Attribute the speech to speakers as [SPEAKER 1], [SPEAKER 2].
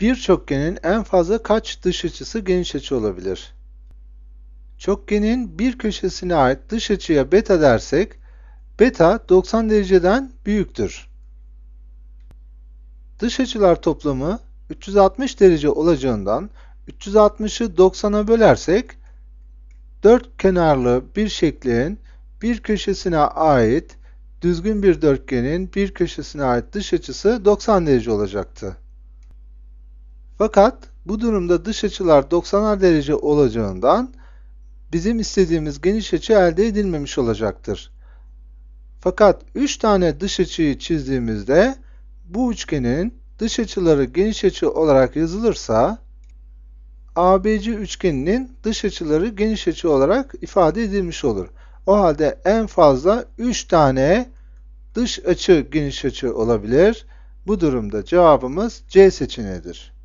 [SPEAKER 1] Bir çokgenin en fazla kaç dış açısı geniş açı olabilir? Çokgenin bir köşesine ait dış açıya beta dersek, beta 90 dereceden büyüktür. Dış açılar toplamı 360 derece olacağından 360'ı 90'a bölersek dört kenarlı bir şeklin bir köşesine ait düzgün bir dörtgenin bir köşesine ait dış açısı 90 derece olacaktı. Fakat bu durumda dış açılar 90'ar derece olacağından bizim istediğimiz geniş açı elde edilmemiş olacaktır. Fakat 3 tane dış açıyı çizdiğimizde bu üçgenin dış açıları geniş açı olarak yazılırsa ABC üçgeninin dış açıları geniş açı olarak ifade edilmiş olur. O halde en fazla 3 tane dış açı geniş açı olabilir. Bu durumda cevabımız C seçeneğidir.